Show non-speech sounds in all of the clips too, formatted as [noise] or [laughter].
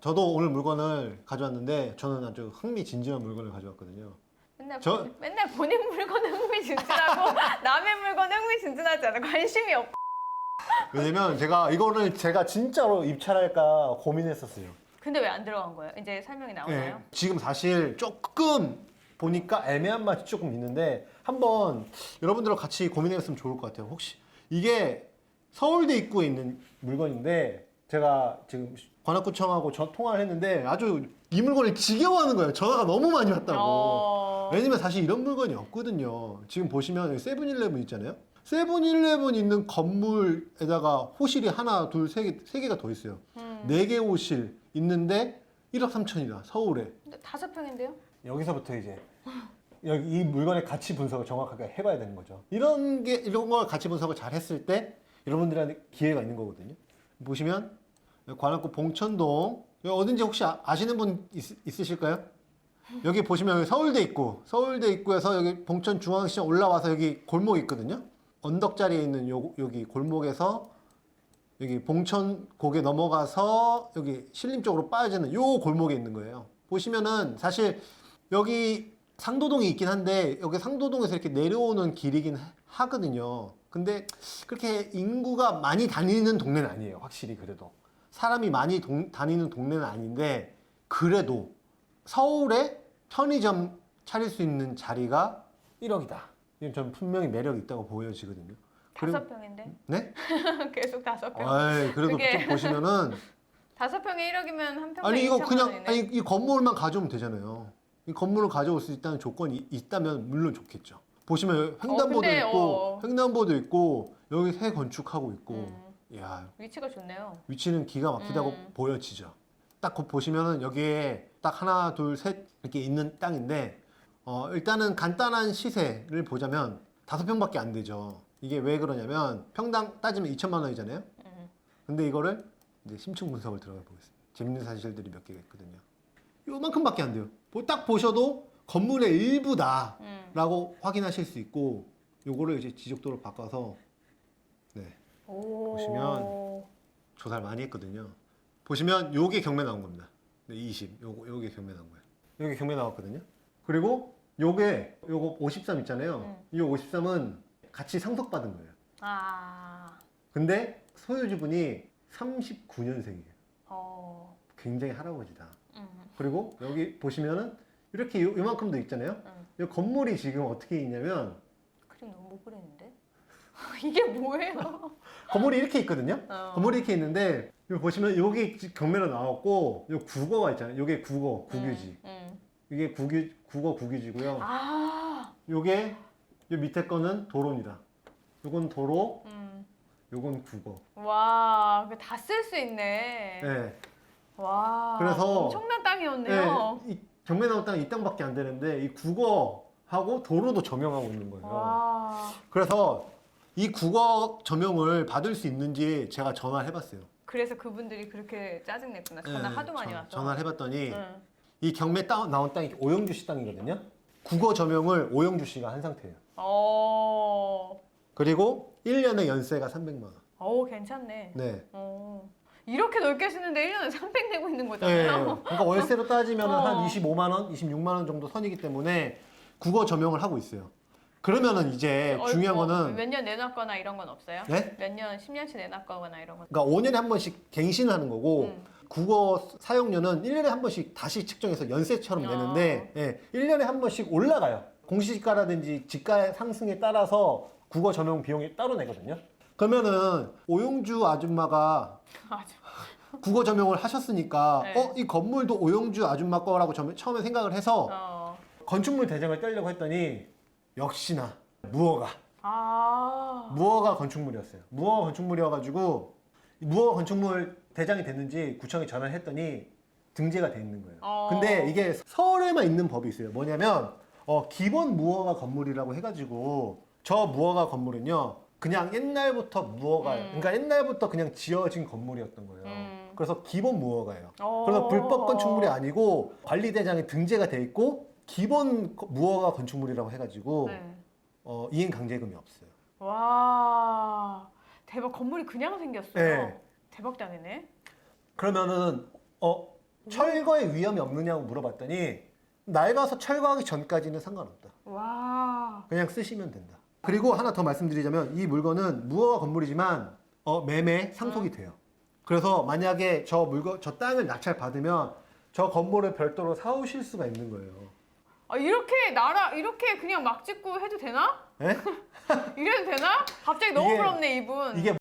저도 오늘 물건을 가져왔는데 저는 아주 흥미진진한 물건을 가져왔거든요. 맨날 저- 본- 맨날 본인 물건은 흥미진진하고 [laughs] 남의 물건은 흥미진진하지 않아 관심이 없. 왜냐면 제가 이거를 제가 진짜로 입찰할까 고민했었어요. 근데 왜 안 들어간 거예요? 이제 설명이 나오나요? 네. 지금 사실 조금 보니까 애매한 맛이 조금 있는데 한번 여러분들과 같이 고민해봤으면 좋을 것 같아요. 혹시 이게 서울대 입구에 있는 물건인데 제가 지금 관악구청하고 저 통화를 했는데 아주 이 물건을 지겨워하는 거예요. 전화가 너무 많이 왔다고. 어. 왜냐면 사실 이런 물건이 없거든요. 지금 보시면 여기 세븐일레븐 있잖아요. 세븐일레븐 있는 건물에다가 호실이 하나, 둘, 세 개, 세 개가 더 있어요. 음. 네 개 호실 있는데 1억 3천이다. 서울에. 근데 다섯 평인데요? 여기서부터 이제 여기 이 물건의 가치 분석을 정확하게 해봐야 되는 거죠. 이런 게 이런 걸 가치 분석을 잘 했을 때 여러분들한테 기회가 있는 거거든요. 보시면 관악구 봉천동 여기 어딘지 혹시 아, 아시는 분 있, 있으실까요? 여기 보시면 여기 서울대 입구, 서울대 입구에서 여기 봉천 중앙시장 올라와서 여기 골목 있거든요. 언덕 자리에 있는 요, 여기 골목에서 여기 봉천 고개 넘어가서 여기 신림 쪽으로 빠지는 요 골목에 있는 거예요. 보시면은 사실 여기 상도동이 있긴 한데 여기 상도동에서 이렇게 내려오는 길이긴 하- 하거든요. 근데 그렇게 인구가 많이 다니는 동네는 아니에요. 확실히 그래도 사람이 많이 동- 다니는 동네는 아닌데 그래도 서울에 편의점 차릴 수 있는 자리가 1억이다. 이건 저는 분명히 매력이 있다고 보여지거든요. 그리고- 다섯 평인데 네? [laughs] 계속 다섯 평. 아이, 그래도 그게- 좀 보시면은 [laughs] 다섯 평에 1억이면 한 평에 아니 이거 2천만 그냥 원이네. 아니 이 건물만 가져오면 되잖아요. 이 건물을 가져올 수 있다는 조건이 있다면 물론 좋겠죠. 보시면 여기 횡단보도 근데, 있고 어. 횡단보도 있고 여기 새 건축하고 있고 음. 야 위치가 좋네요. 위치는 기가 막히다고 음. 보여지죠. 딱 그 보시면은 여기에 딱 하나 둘 셋 이렇게 있는 땅인데 어 일단은 간단한 시세를 보자면 다섯 평밖에 안 되죠. 이게 왜 그러냐면 평당 따지면 2천만 원이잖아요. 음. 근데 이거를 이제 심층 분석을 들어가 보겠습니다. 재밌는 사실들이 몇 개가 있거든요. 요만큼밖에 안 돼요. 뭐 딱 보셔도 건물의 일부다 라고 음. 확인하실 수 있고 요거를 이제 지적도로 바꿔서 네 오. 보시면 조사를 많이 했거든요. 보시면 요게 경매 나온 겁니다. 네, 20. 요거 요게 경매 나온 거예요. 요게 경매 나왔거든요. 그리고 요게 요거 53 있잖아요. 이 53은 같이 상속받은 거예요. 아. 근데 소유주분이 39년생이에요. 어. 굉장히 할아버지다. 음. 그리고 여기 보시면은 이렇게 요, 요만큼도 있잖아요. 음. 이 건물이 지금 어떻게 있냐면 그림 너무 못 그리는데? [laughs] 이게 뭐예요? [laughs] 건물이 이렇게 있거든요. 어. 건물이 이렇게 있는데 여기 보시면 여기 경매로 나왔고 요 국어가 있잖아요. 요게 국어 국유지. 음. 음. 이게 국유 국어 국유지고요. 아. 요게 요 밑에 거는 도로입니다. 요건 도로, 음. 요건 국어. 와, 다 쓸 수 있네. 네. 와. 그래서- 엄청난 땅이었네요. 네, 이 경매 나온 땅이 이 땅밖에 안 되는데 이 국어하고 도로도 점용하고 있는 거예요. 와. 그래서 이 국어 점용을 받을 수 있는지 제가 전화를 해봤어요. 그래서 그분들이 그렇게 짜증냈구나. 전화 네, 하도 많이 전- 와서. 전화를 해봤더니 응. 이 경매 땅 나온 땅이 오영주 씨 땅이거든요. 국어 점용을 오영주 씨가 한 상태예요. 어. 그리고 1년에 연세가 300만 원. 어, 괜찮네. 네. 어. 이렇게 넓게 쓰는데 1년에 300 내고 있는 네. 거잖아요. 그러니까 월세로 [laughs] 따지면 어. 한 25만 원, 26만 원 정도 선이기 때문에 국어 점용을 하고 있어요. 그러면은 이제 얼- 중요한 어, 거는 몇년 내놨거나 이런 건 없어요? 네? 몇 년, 10년치 내놨거나 이런 건. 그러니까 5년에 한 번씩 갱신을 하는 거고 음. 국어 사용료는 1년에 한 번씩 다시 측정해서 연세처럼 아. 내는데 예, 1년에 한 번씩 올라가요. 공시지가라든지 지가 상승에 따라서 국어 점용 비용이 따로 내거든요. 그러면은 오용주 아줌마가. 국어 점용을 하셨으니까 네. 어 이 건물도 오용주 아줌마 거라고 점- 처음에 생각을 해서 어. 건축물 대장을 떼려고 했더니 역시나 무허가 아. 무허가 건축물이었어요. 무허가 건축물이어가지고 이 무허가 건축물 대장이 됐는지 구청에 전화를 했더니 등재가 돼 있는 거예요. 어. 근데 이게 서울에만 있는 법이 있어요. 뭐냐면 어, 기본 무허가 건물이라고 해가지고 저 무허가 건물은요 그냥 옛날부터 무허가 음. 그러니까 옛날부터 그냥 지어진 건물이었던 거예요. 음. 그래서 기본 무허가예요. 어. 그래서 불법 건축물이 아니고 관리 대장에 등재가 돼 있고 기본 거- 무허가 건축물이라고 해가지고 네. 어, 이행 강제금이 없어요. 와. 대박 건물이 그냥 생겼어요. 네. 대박 땅이네. 그러면은 어 철거의 위험이 없느냐고 물어봤더니 낡아서 철거하기 전까지는 상관없다. 와. 그냥 쓰시면 된다. 그리고 하나 더 말씀드리자면 이 물건은 무허가 건물이지만 어, 매매 상속이 돼요. 그래서 만약에 저 물건 저 땅을 낙찰 받으면 저 건물을 별도로 사오실 수가 있는 거예요. 아, 이렇게 나라 이렇게 그냥 막 짓고 해도 되나? 예? [laughs] 이래도 되나? 갑자기 너무 이게- 부럽네 이분. 이게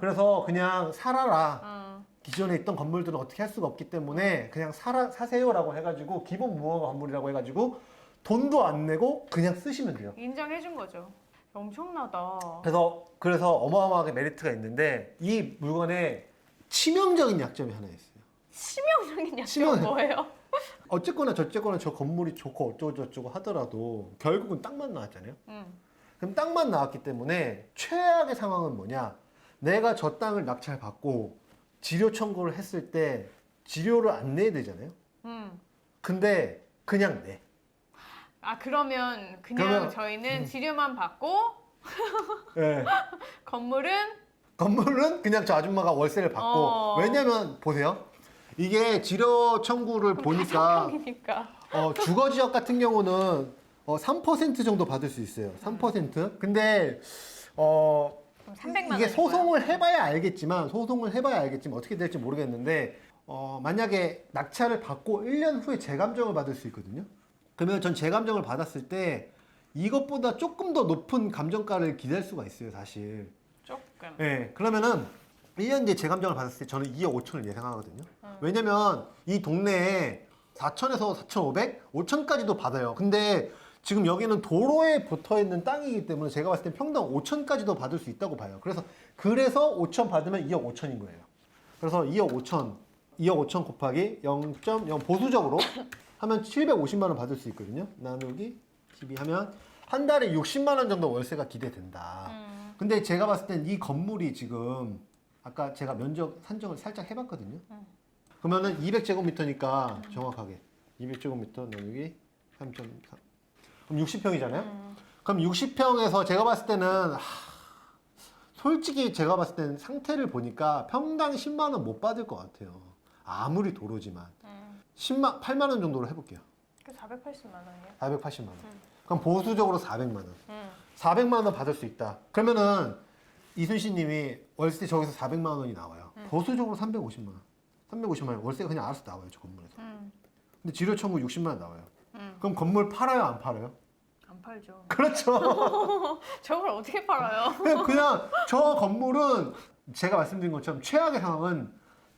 그래서 그냥 살아라. 어. 기존에 있던 건물들은 어떻게 할 수가 없기 때문에 그냥 살아, 사세요라고 해가지고 기본 무허가 건물이라고 해가지고 돈도 안 내고 그냥 쓰시면 돼요. 인정해 준 거죠. 엄청나다. 그래서 그래서 어마어마하게 메리트가 있는데 이 물건에 치명적인 약점이 하나 있어요. 치명적인 약점 치명- 뭐예요? [laughs] 어쨌거나 저쨌거나 저 건물이 좋고 어쩌고 저쩌고 하더라도 결국은 땅만 나왔잖아요. 음. 그럼 땅만 나왔기 때문에 최악의 상황은 뭐냐? 내가 저 땅을 낙찰 받고 지료 청구를 했을 때 지료를 안 내야 되잖아요. 음. 근데 그냥 내. 아 그러면 그냥 그러면- 음. 저희는 지료만 받고 [laughs] 예. 건물은 건물은 그냥 저 아줌마가 월세를 받고 어. 왜냐면 보세요. 이게 지료 청구를 보니까 이니까 어, 주거 지역 같은 경우는 어, 3% 정도 받을 수 있어요. 3%. 근데 어, 300만 이게. 소송을 해봐야 알겠지만 소송을 해봐야 알겠지만 어떻게 될지 모르겠는데 어, 만약에 낙찰을 받고 1년 후에 재감정을 받을 수 있거든요. 그러면 전 재감정을 받았을 때 이것보다 조금 더 높은 감정가를 기대할 수가 있어요, 사실. 조금. 네, 그러면은 1년 뒤에 재감정을 받았을 때 저는 2억 5천을 예상하거든요. 음. 왜냐면 이 동네에 4천에서 4,500, 5천까지도 받아요. 근데 지금 여기는 도로에 붙어 있는 땅이기 때문에 제가 봤을 때 평당 5천까지도 받을 수 있다고 봐요. 그래서 그래서 5천 받으면 2억 5천인 거예요. 그래서 2억 5천, 2억 5천 곱하기 0.0 보수적으로 하면 750만 원 받을 수 있거든요. 나누기 12 하면 한 달에 60만 원 정도 월세가 기대된다. 음. 근데 제가 봤을 땐 이 건물이 지금 아까 제가 면적 산정을 살짝 해봤거든요. 음. 그러면은 200제곱미터니까 정확하게 200제곱미터 나누기 3.3 그럼 60평이잖아요. 음. 그럼 60평에서 제가 봤을 때는 하, 솔직히 제가 봤을 때는 상태를 보니까 평당 10만 원 못 받을 것 같아요. 아무리 도로지만 음. 10만 8만 원 정도로 해볼게요. 그 480만 원이에요. 480만 원. 음. 그럼 보수적으로 400만 원. 음. 400만 원 받을 수 있다. 그러면은 이순신 님이 월세 저기서 400만 원이 나와요. 음. 보수적으로 350만 원. 350만 원. 월세가 그냥 알아서 나와요, 저 건물에서. 음. 근데 지료 청구 60만 원 나와요. 음. 그럼 건물 팔아요, 안 팔아요? 안 팔죠. [laughs] 그렇죠. [laughs] 저걸 어떻게 팔아요? 그냥, [laughs] 그냥 저 건물은 제가 말씀드린 것처럼 최악의 상황은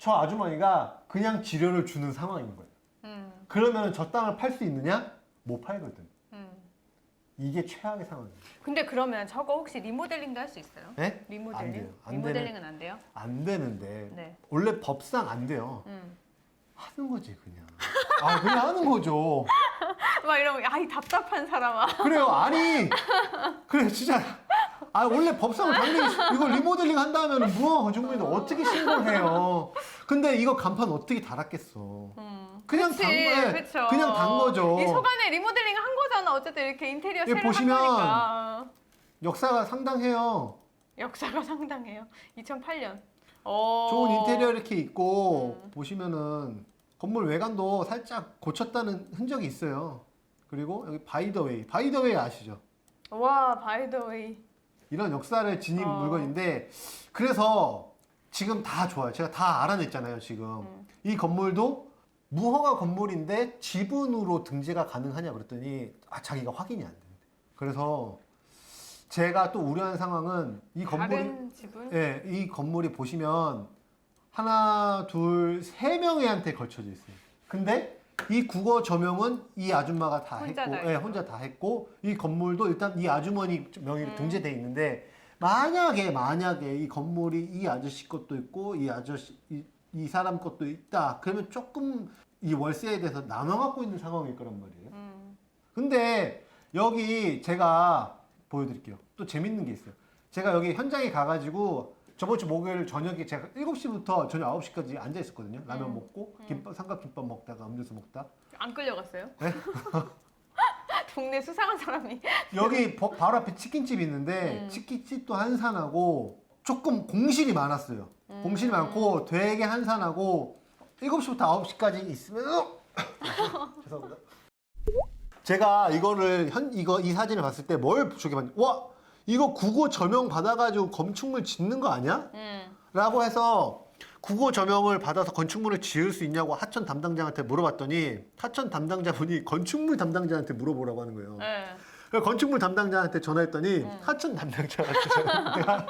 저 아주머니가 그냥 지료를 주는 상황인 거예요. 음. 그러면 저 땅을 팔 수 있느냐? 못 팔거든. 음. 이게 최악의 상황이에요. 근데 그러면 저거 혹시 리모델링도 할 수 있어요? 네? 리모델링? 안 돼요. 안 리모델링은 안 돼요? 안 되는데 네. 원래 법상 안 돼요. 음. 하는 거지 그냥. 아 그냥 하는 거죠. [laughs] 막 이러면 아이 답답한 사람아. 그래요. 아니 그래 진짜. 아 원래 법상은 당연히 이거 리모델링 한다면 무허가 건축물인데 어떻게 신고를 해요. 근데 이거 간판 어떻게 달았겠어. 음. 그냥 그치, 단 거에 그쵸. 그냥 단 거죠. 이 속안에 리모델링 한 거잖아. 어쨌든 이렇게 인테리어 새로 보시면 한 거니까. 역사가 상당해요. 역사가 [laughs] 상당해요. 2008년. 오. 좋은 인테리어 이렇게 있고 어. 음. 보시면은 건물 외관도 살짝 고쳤다는 흔적이 있어요. 그리고 여기 바이더웨이, 바이더웨이 아시죠? 와 바이더웨이. 이런 역사를 지닌 어. 물건인데 그래서 지금 다 좋아요. 제가 다 알아냈잖아요. 지금 음. 이 건물도 무허가 건물인데 지분으로 등재가 가능하냐 그랬더니 아 자기가 확인이 안 된대. 그래서 제가 또 우려한 상황은 이 건물이 다른 지분? 예, 이 건물이 보시면 하나, 둘, 세 명한테 걸쳐져 있어요. 근데 이 국어 조명은 이 아줌마가 다 혼자 했고, 다 예, 했고. 혼자 다 했고, 이 건물도 일단 이 아주머니 명의로 음. 등재돼 있는데 만약에 만약에 이 건물이 이 아저씨 것도 있고 이 아저씨 이, 이 사람 것도 있다. 그러면 조금 이 월세에 대해서 나눠 갖고 있는 상황일 거란 말이에요. 음. 근데 여기 제가 보여드릴게요. 또 재밌는 게 있어요. 제가 여기 현장에 가가지고 저번 주 목요일 저녁에 제가 7시부터 저녁 9시까지 앉아 있었거든요. 라면 음. 먹고 음. 김밥 삼각김밥 먹다가 음료수 먹다. 안 끌려갔어요? 네? [laughs] 동네 수상한 사람이. [laughs] 여기 버- 바로 앞에 치킨집이 있는데 음. 치킨집도 한산하고 조금 공실이 많았어요. 음. 공실이 많고 되게 한산하고 7시부터 9시까지 있으면 [laughs] 죄송합니다. 제가 이거를 현 이거 이 사진을 봤을 때 뭘 저기 봤냐? 와 이거 국어 저명 받아가지고 건축물 짓는 거 아니야? 음. 라고 해서 국어 저명을 받아서 건축물을 지을 수 있냐고 하천 담당자한테 물어봤더니 하천 담당자분이 건축물 담당자한테 물어보라고 하는 거예요. 네. 그래서 건축물 담당자한테 전화했더니 하천 담당자한테 내가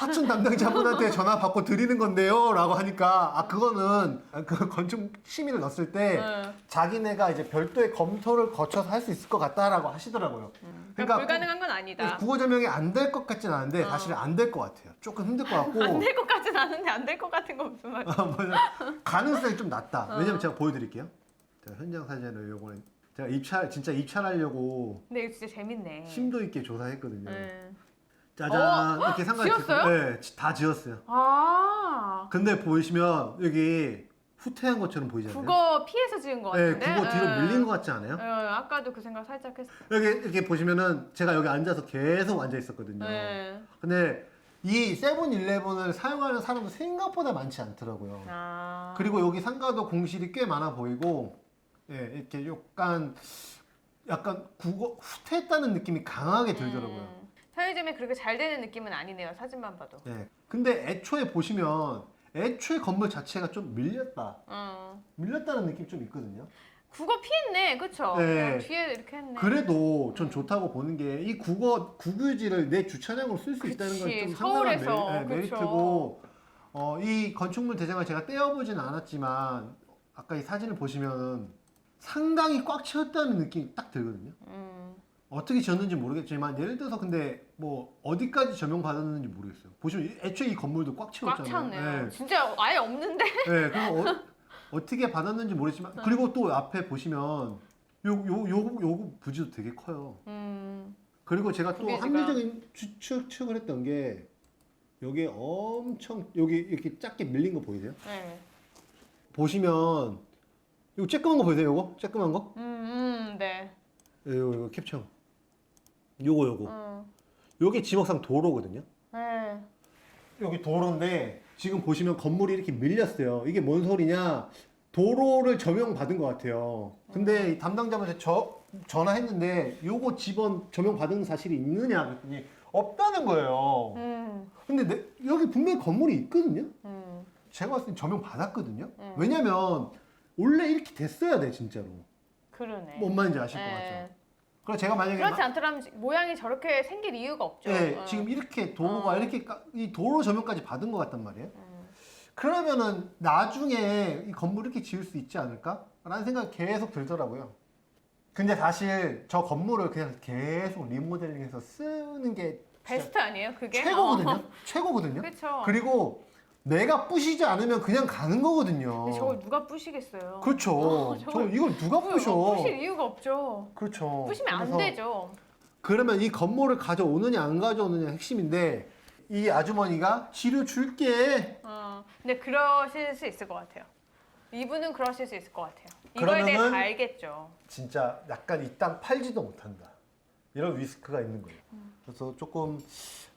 하천 담당자분한테 전화 받고 드리는 건데요 라고 하니까 아 그거는 그 건축 시민을 넣었을 때 네. 자기네가 이제 별도의 검토를 거쳐서 할 수 있을 것 같다라고 하시더라고요. 그러니까 불가능한 건 아니다. 국어 저명이 안 될 것 같진 않은데 어. 사실은 안될 것 같아요. 조금 힘들 것 같고 [laughs] 안 될 것 같진 않은데 안 될 것 같은 거 무슨 말이야? 아, 뭐냐, 가능성이 좀 낮다. 어. 왜냐면 제가 보여드릴게요. 제가 현장 사진을 요번에 제가 입찰 진짜 입찰하려고 근데 이거 진짜 재밌네. 심도 있게 조사했거든요. 네. 짜잔 이렇게 상가를 지었어요? 짓- 네, 지- 다 지었어요. 아. 근데 보시면 여기 후퇴한 것처럼 보이지 않나요? 국어 피해서 지은 거 네, 같은데. 국어 뒤로 네. 밀린 것 같지 않아요? 네, 아까도 그 생각 살짝 했어. 여기 이렇게 보시면은 제가 여기 앉아서 계속 앉아 있었거든요. 네. 근데 이 세븐일레븐을 사용하는 사람도 생각보다 많지 않더라고요. 아. 그리고 여기 상가도 공실이 꽤 많아 보이고, 예, 이렇게 약간 약간 국어 후퇴했다는 느낌이 강하게 들더라고요. 음. 편의점이 그렇게 잘 되는 느낌은 아니네요. 사진만 봐도. 예. 근데 애초에 보시면 애초에 건물 자체가 좀 밀렸다. 어. 밀렸다는 느낌이 좀 있거든요. 국어 피했네, 그쵸? 네. 어, 뒤에 이렇게 했네. 그래도 전 좋다고 보는 게 이 국어 국유지를 내 주차장으로 쓸 수 있다는 건 그치, 좀 상당한 서울에서, 메리, 네, 그쵸. 메리트고 어, 이 건축물 대장을 제가 떼어보지는 않았지만 아까 이 사진을 보시면 상당히 꽉 채웠다는 느낌이 딱 들거든요. 음. 어떻게 지었는지 모르겠지만 예를 들어서 근데 뭐 어디까지 조명 받았는지 모르겠어요. 보시면 이- 애초에 이 건물도 꽉 꽉 채웠잖아요. 찼네요. 네. 진짜 아예 없는데? [laughs] 네, 그리고 어, 어떻게 받았는지 모르지만 그리고 또 앞에 보시면 요 요요요 부지도 되게 커요. 음. 그리고 제가 또. 합리적인 추- 추측을 했던 게 여기 엄청 여기 이렇게 작게 밀린 거 보이세요? 네. 보시면 이거 쬐끄만 거 보이세요? 요거 쬐끄만 거? 음, 음, 네. 예, 요거, 요거 캡처. 요거 요거. 음. 요게 지목상 도로거든요. 네. 여기 도로인데 지금 보시면 건물이 이렇게 밀렸어요. 이게 뭔 소리냐? 도로를 조명 받은 것 같아요. 근데 이 담당자분한테 저 전화했는데 요거 집원 조명 받은 사실이 있느냐 그랬더니 없다는 거예요. 음. 근데 내- 여기 분명히 건물이 있거든요. 음. 제가 봤을 때 조명 받았거든요. 음. 왜냐면 원래 이렇게 됐어야 돼 진짜로. 그러네. 뭔 말인지 아실 것 네. 같죠. 그래서 제가 만약에 그렇지 마- 않더라면 모양이 저렇게 생길 이유가 없죠. 네, 어. 지금 이렇게 도로가 어. 이렇게 까- 이 도로 조명까지 받은 것 같단 말이에요. 음. 그러면은 나중에 이 건물 이렇게 지을 수 있지 않을까라는 생각이 계속 들더라고요. 근데 사실 저 건물을 그냥 계속 리모델링해서 쓰는 게 베스트 아니에요? 그게? 최고거든요. 어. 최고거든요. 그렇죠. 그리고 내가 부시지 않으면 그냥 가는 거거든요. 근데 저걸 누가 부시겠어요? 그렇죠. 어, 저 저걸 이걸 누가 부셔? 어, 부실 이유가 없죠. 그렇죠. 부시면 안 그래서 되죠. 그러면 이 건물을 가져오느냐 안 가져오느냐 핵심인데 이 아주머니가 치료 줄게. 어. 근데 그러실 수 있을 것 같아요. 이분은 그러실 수 있을 것 같아요. 이거에 대해 그러면은- 다 알겠죠. 진짜 약간 이 땅 팔지도 못한다. 이런 리스크가 있는 거예요. 그래서 조금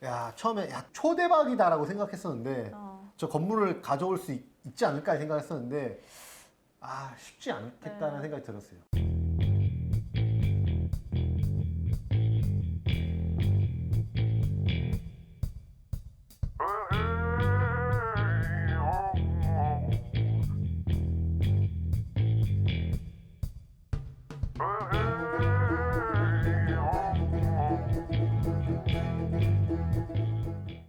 야 처음에 야 초대박이다라고 생각했었는데 어. 저 건물을 가져올 수 있, 지 않을까 생각했었는데 아 쉽지 않겠다는 네. 생각이 들었어요.